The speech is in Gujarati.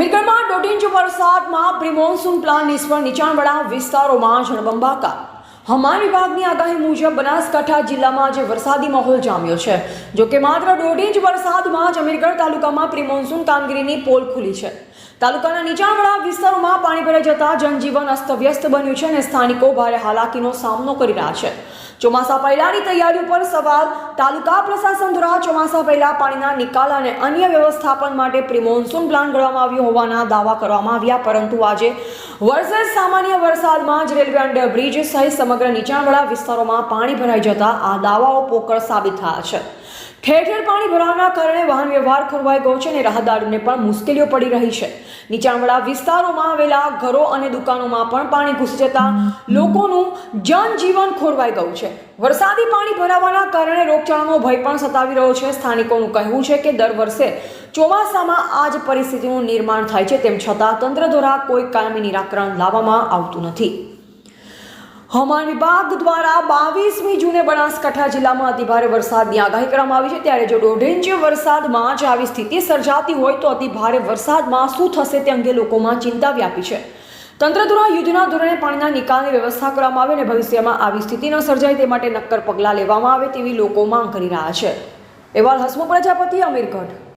અમીરગઢમાં દોઢ ઇંચ વરસાદમાં પ્રિમોન્સૂન પ્લાન નિષ્ફળ. નીચાણવાળા વિસ્તારોમાં જળબંબાકાર. હવામાન વિભાગની આગાહી મુજબ બનાસકાંઠા જિલ્લામાં આજે વરસાદી માહોલ જામ્યો છે, જો કે માત્ર દોઢ ઇંચ વરસાદમાં જ અમીરગઢ તાલુકામાં પ્રી મોન્સૂન કામગીરીની પોલ ખુલી છે. તાલુકાના નીચાણવાળા વિસ્તારોમાં પાણી ભરાઈ જતા જનજીવન અસ્તવ્યસ્ત બન્યું છે અને સ્થાનિકો ભારે હાલાકીનો સામનો કરી રહ્યા છે. ચોમાસા પહેલાની તૈયારી ઉપર સવાલ, તાલુકા પ્રશાસન દ્વારા ચોમાસા પહેલા પાણીના નિકાલ અને અન્ય વ્યવસ્થાપન માટે પ્રી મોન્સૂન પ્લાન ઘડવામાં આવ્યો હોવાના દાવા કરવામાં આવ્યા, પરંતુ આજે વર્ષે સામાન્ય વરસાદમાં જ રેલવે અંડરબ્રિજ સહિત સમગ્ર નીચાણવાળા વિસ્તારોમાં પાણી ભરાઈ જતા આ દાવાઓ પોકળ સાબિત થયા છે. ઠેર ઠેર પાણી ભરાવાના કારણે વાહન વ્યવહાર ખોરવાઈ ગયો છે અને રાહદારીઓને પણ મુશ્કેલીઓ પડી રહી છે. નીચાણવાળા વિસ્તારોમાં આવેલા ઘરો અને દુકાનોમાં પણ પાણી ઘૂસી જતા લોકોનું જનજીવન ખોરવાઈ ગયું છે. વરસાદી પાણી ભરાવાના કારણે રોગચાળાનો ભય પણ સતાવી રહ્યો છે. સ્થાનિકોનું કહેવું છે કે દર વર્ષે ચોમાસામાં આ જ પરિસ્થિતિનું નિર્માણ થાય છે. તેમ છતાં તંત્ર દ્વારા કોઈ કાયમી નિરાકરણ લાવવામાં આવતું નથી. હવામાન વિભાગ દ્વારા બાવીસમી જૂને બનાસકાંઠા જિલ્લામાં અતિભારે વરસાદની આગાહી કરવામાં આવી છે. ત્યારે જો દોઢ ઇંચ વરસાદમાં જ આવી સ્થિતિ સર્જાતી હોય તો અતિભારે વરસાદમાં શું થશે તે અંગે લોકોમાં ચિંતા વ્યાપી છે. તંત્ર દ્વારા યુદ્ધના ધોરણે પાણીના નિકાલની વ્યવસ્થા કરવામાં આવે અને ભવિષ્યમાં આવી સ્થિતિ ન સર્જાય તે માટે નક્કર પગલાં લેવામાં આવે તેવી લોકો માંગ કરી રહ્યા છે. અહેવાલ હસમુખ પ્રજાપતિ, અમીરગઢ.